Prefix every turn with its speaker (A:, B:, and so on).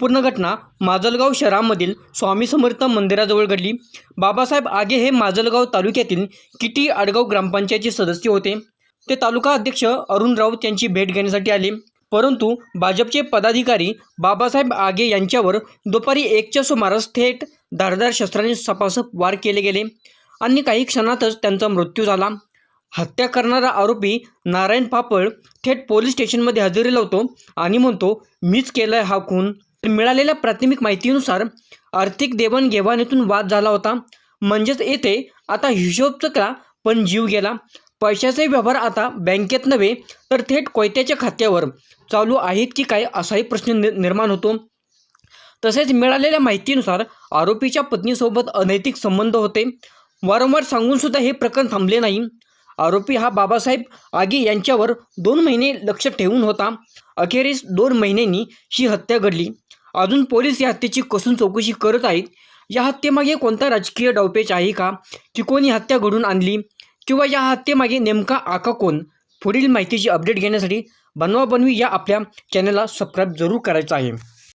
A: संपूर्ण घटना माजलगाव शहरामधील स्वामी समर्थ मंदिराजवळ घडली. बाबासाहेब आगे हे माजलगाव तालुक्यातील किटी आडगाव ग्रामपंचायतचे सदस्य होते. ते तालुका अध्यक्ष अरुण राऊत यांची भेट घेण्यासाठी आले. परंतु भाजपचे पदाधिकारी बाबासाहेब आगे यांच्यावर दुपारी एकच्या सुमारास थेट धारदार शस्त्राने सपासप वार केले गेले आणि काही क्षणातच त्यांचा मृत्यू झाला. हत्या करणारा आरोपी नारायण पापळ थेट पोलीस स्टेशनमध्ये हजेरी लावतो आणि म्हणतो मीच केलाय हा खून. मिळालेल्या प्राथमिक माहितीनुसार आर्थिक देवाणघेवाणीतून वाद झाला होता. म्हणजेच येथे आता हिशोब चकला पण जीव गेला. पैशाचे व्यवहार आता बँकेत नव्हे तर थेट कोयत्याच्या खात्यावर चालू आहेत की काय असाही प्रश्न नि निर्माण होतो. तसेच मिळालेल्या माहितीनुसार आरोपीच्या पत्नीसोबत अनैतिक संबंध होते. वारंवार सांगून सुद्धा हे प्रकरण थांबले नाही. आरोपी हा बाबासाहेब आगे यांच्यावर दोन महिने लक्ष ठेवून होता. अखेरीस दोन महिन्यांनी ही हत्या घडली. अजून पोलीस या हत्येची कसून चौकशी करत आहेत? या हत्येमागे कोणता राजकीय डावपेच आहे का? की कोणी हत्या घडून आणली? किंवा या हत्येमागे नेमका आका कोण? पुढील माहितीची अपडेट घेण्यासाठी बनवा बनवी या आपल्या चॅनलला सबस्क्राईब जरूर करायचं आहे.